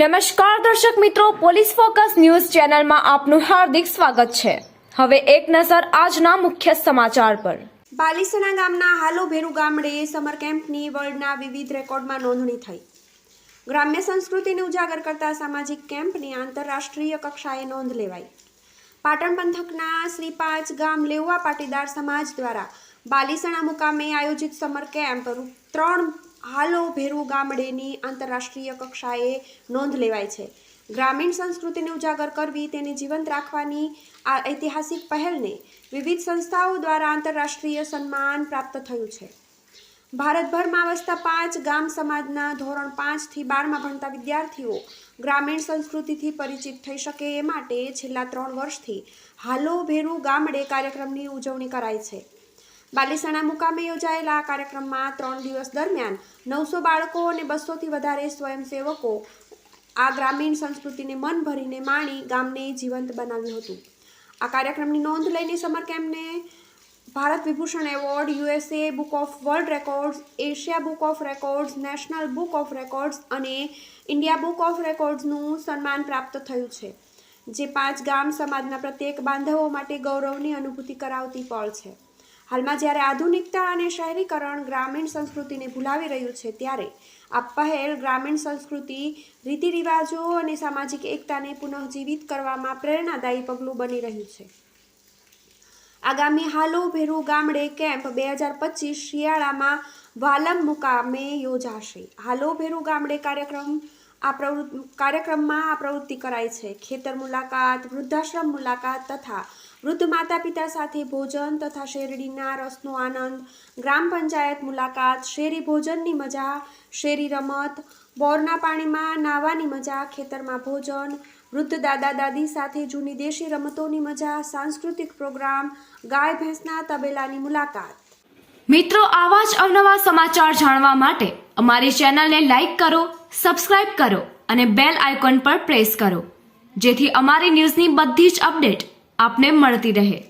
નમસ્કાર દર્શક મિત્રો, પોલીસ ફોકસ ન્યૂઝ ચેનલમાં આપનું હાર્દિક સ્વાગત છે. હવે એક નજર આજના મુખ્ય સમાચાર પર. બાલીસણા ગામના હાલો ભેરુ ગામડે સમર કેમ્પની વર્લ્ડના વિવિધ રેકોર્ડમાં નોંધણી થઈ. ગ્રામ્ય સંસ્કૃતિને ઉજાગર કરતા સામાજિક કેમ્પની આંતરરાષ્ટ્રીય કક્ષાએ નોંધ લેવાઈ. પાટણ પંથકના શ્રી પાંચ ગામ લેવા પાટીદાર સમાજ દ્વારા બાલીસણા મુકામે આયોજિત સમર કેમ્પ ત્રણ હાલો ભેરુ ગામડેની આંતરરાષ્ટ્રીય કક્ષાએ નોંધ લેવાય છે. ગ્રામીણ સંસ્કૃતિને ઉજાગર કરવી, તેને જીવંત રાખવાની આ ઐતિહાસિક પહેલને વિવિધ સંસ્થાઓ દ્વારા આંતરરાષ્ટ્રીય સન્માન પ્રાપ્ત થયું છે. ભારતભરમાં વસતા પાંચ, ગામ સમાજના ધોરણ પાંચથી બારમાં ભણતા વિદ્યાર્થીઓ ગ્રામીણ સંસ્કૃતિથી પરિચિત થઈ શકે એ માટે છેલ્લા ત્રણ વર્ષથી હાલો ભેરુ ગામડે કાર્યક્રમની ઉજવણી કરાય છે. બાલીસણા મુકામે યોજાયેલા આ કાર્યક્રમમાં ત્રણ દિવસ દરમિયાન નવસો બાળકો અને બસોથી વધારે સ્વયંસેવકો આ ગ્રામીણ સંસ્કૃતિને મન ભરીને માણી ગામને જીવંત બનાવ્યું હતું. આ કાર્યક્રમની નોંધ લઈને summer કેમ્પને Bharat Vibhushan award, USA book of world records, Asia book of records, national book of records અને ઇન્ડિયા બુક ઓફ રેકોર્ડ્સનું સન્માન પ્રાપ્ત થયું છે, જે પાંચ ગામ સમાજના પ્રત્યેક બાંધવો માટે ગૌરવની અનુભૂતિ કરાવતી પળ છે. હાલમાં જ્યારે આધુનિકતા અને શહેરીકરણ ગ્રામીણ સંસ્કૃતિને ભૂલાવી રહ્યું છે, ત્યારે આ પહેલ ગ્રામીણ સંસ્કૃતિ રીતિ અને સામાજિક એકતાને પુનઃજીવિત કરવામાં પ્રેરણાદાયી પગલું બની રહ્યું છે. આગામી હાલો ભેરુ ગામડે કેમ્પ બે હજાર પચીસ શિયાળામાં વાલમ મુકામે યોજાશે. હાલો ભેરુ ગામડે કાર્યક્રમ આ પ્રવૃત્તિ, કાર્યક્રમમાં આ પ્રવૃત્તિ કરાય છે. ખેતર મુલાકાત, વૃદ્ધાશ્રમ મુલાકાત તથા વૃદ્ધ માતા પિતા સાથે ભોજન તથા શેરડીના રસનો આનંદ, ગ્રામ પંચાયત મુલાકાત, શેરી ભોજનની મજા, શેરી રમત, બોરના પાણીમાં નાહવાની મજા, ખેતરમાં ભોજન, વૃદ્ધ દાદા દાદી સાથે જૂની દેશી રમતોની મજા, સાંસ્કૃતિક પ્રોગ્રામ, ગાય ભેંસના તબેલાની મુલાકાત. મિત્રો, આવા જ અવનવા સમાચાર જાણવા માટે અમારી ચેનલને લાઈક કરો, સબસ્ક્રાઇબ કરો અને બેલ આઇકોન પર પ્રેસ કરો. જેથી અમારી ન્યૂઝની બધી જ અપડેટ આપને મળતી રહે.